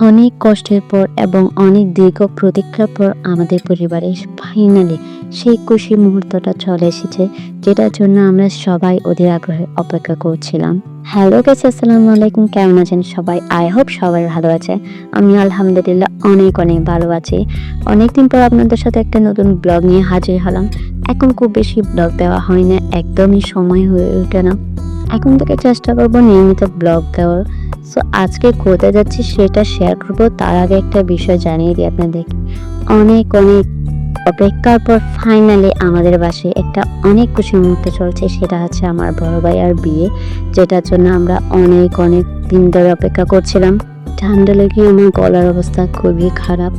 অনেক কষ্টের পর এবং অনেক দীর্ঘ প্রতীক্ষার পর আমাদের পরিবারে ফাইনালি সেই খুশি মুহূর্তটা চলে এসেছে, যেটার জন্য আমরা সবাই অধীর আগ্রহে অপেক্ষা করছিলাম। হ্যালো গেছে আসসালামু আলাইকুম। কেমন আছেন সবাই? আই হোপ সবাই ভালো আছে। আমি আলহামদুলিল্লাহ অনেক অনেক ভালো আছি। অনেকদিন পর আপনাদের সাথে একটা নতুন ব্লগ নিয়ে হাজির হলাম। এখন খুব বেশি ব্লগ দেওয়া হয় না, একদমই সময় হয়ে ওঠে না। এখন থেকে চেষ্টা করব নিয়মিত ব্লগ দেওয়ার। সো আজকে কোথায় যাচ্ছি সেটা শেয়ার করব। তার আগে একটা বিষয় জানিয়ে দিই আপনাদেরকে। অনেক অনেক অপেক্ষার পর ফাইনালি আমাদের বাসে একটা অনেক খুশি মুহূর্ত চলছে, সেটা হচ্ছে আমার বড় ভাই আর বিয়ে, যেটার জন্য আমরা অনেক অনেক দিন ধরে অপেক্ষা করছিলাম। ঠান্ডা লেগে আমার গলার অবস্থা খুবই খারাপ।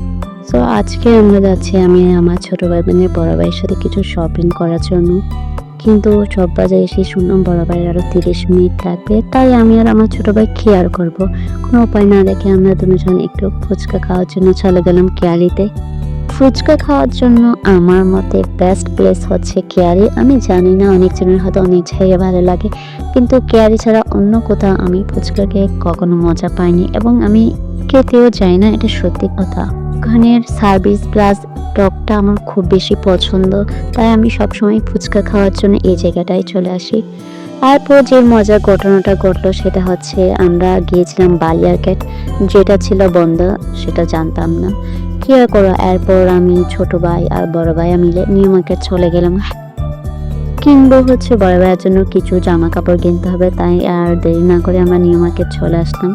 সো আজকে আমরা যাচ্ছি আমি আমার ছোট ভাই বোনের বড় ভাইয়ের সাথে কিছু শপিং করার জন্য। কিন্তু সব বাজারে এসে শুনলাম বড় ভাইয়ের আরও তিরিশ মিনিট লাগবে তাই আমি আর আমার ছোট ভাই কেয়ার করব। কোনো উপায় না দেখে আমরা দুজন একটু ফুচকা খাওয়ার জন্য চলে গেলাম কেয়ারিতে ফুচকা খাওয়ার জন্য আমার মতে বেস্ট প্লেস হচ্ছে কেয়ারি আমি জানি না অনেকজনের হয়তো অনেক জায়গায় ভালো লাগে, কিন্তু কেয়ারি ছাড়া অন্য কোথাও আমি ফুচকাকে কখনো মজা পাইনি এবং আমি খেতেও যাই না, এটা সত্যি কথা। ওখানের সার্ভিস প্লাস টকটা আমার খুব বেশি পছন্দ। তাই আমি সবসময় ফুচকা খাওয়ার জন্য এই জায়গাটায় চলে আসি। তারপর যে মজার ঘটনাটা ঘটলো সেটা হচ্ছে আমরা গিয়েছিলাম বালিয়ারকেট যেটা ছিল বন্ধ, সেটা জানতাম না। কি আর করো এরপর আমি ছোট ভাই আর বড় ভাইয়া মিলে নিউ মার্কেট চলে গেলাম। কিনবো হচ্ছে বড় ভাইয়ের জন্য কিছু জামা কাপড় কিনতে হবে, তাই আর দেরি না করে আমরা নিউ মার্কেট চলে আসলাম।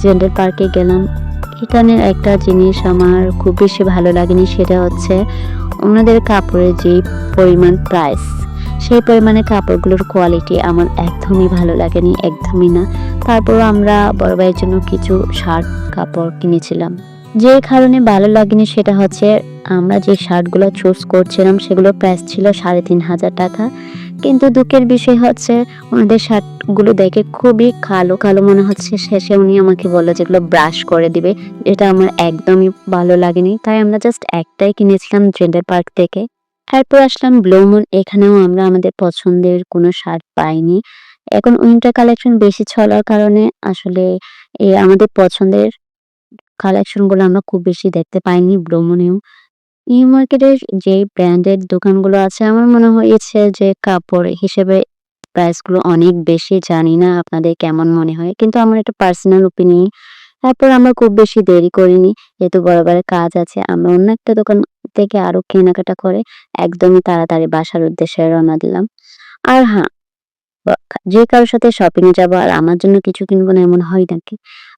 জেন্ডার পার্কে গেলাম। এখানের একটা জিনিস আমার খুব বেশি ভালো লাগেনি, সেটা হচ্ছে ওনাদের কাপড়ের যে পরিমাণ প্রাইস সেই পরিমাণে কাপড়গুলোর কোয়ালিটি আমার একদমই ভালো লাগেনি, একদমই না। তারপর আমরা বড় ভাইয়ের জন্য কিছু শার্ট কাপড় কিনেছিলাম। যে কারণে ভালো লাগেনি সেটা হচ্ছে আমরা যে শার্টগুলো চুজ করছিলাম, সেগুলোর প্রাইস ছিল সাড়ে তিন হাজার টাকা। কিন্তু দুঃখের বিষয় হচ্ছে ওনাদের শার্টগুলো দেখে খুবই কালো কালো মনে হচ্ছে। শেষে উনি আমাকে বলল যেগুলো ব্রাশ করে দিবে। এটা আমার একদমই ভালো লাগেনি। তাই আমরা জাস্ট একটাই কিনেছিলাম জেন্ডার পার্ক থেকে। এরপর আসলাম ব্লুমুন এখানেও আমরা আমাদের পছন্দের কোনো শার্ট পাইনি। এখন উইন্টার কালেকশন বেশি চলার কারণে আসলে আমাদের পছন্দের কালেকশনগুলো আমরা খুব বেশি দেখতে পাইনি ব্লুমুনেও নিউ মার্কেটের যে ব্র্যান্ডের দোকানগুলো আছে, আমার মনে হয়েছে যে কাপড় হিসেবে প্রাইসগুলো অনেক বেশি। জানি না আপনাদের কেমন মনে হয়, কিন্তু আমার একটা পার্সোনাল ওপিনিয়ন তারপর আমরা খুব বেশি দেরি করিনি, যেহেতু বরাবরের কাজ আছে, আমরা অন্য একটা দোকান থেকে আরও কেনাকাটা করে একদমই তাড়াতাড়ি বাসার উদ্দেশ্যে রওনা দিলাম। আর হ্যাঁ যে কারোর সাথে শপিং এ যাব আর আমার জন্য কিছু কিনবো না এমন হয় নাকি?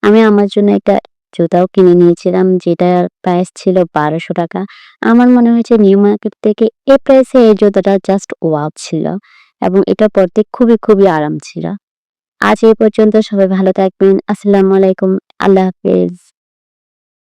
আমি আমার জন্য একটা জুতাও কিনে নিয়েছিলাম, যেটা প্রাইস ছিল বারোশো টাকা। আমার মনে হয়েছে নিউ মার্কেট থেকে এ প্রাইসে এই জুতাটা জাস্ট ওয়াও ছিল এবং এটা পরতে খুবই খুবই আরাম ছিল। আজ এই পর্যন্ত সবাই ভালো থাকবেন। আসসালামু আলাইকুম। আল্লাহ হাফিজ।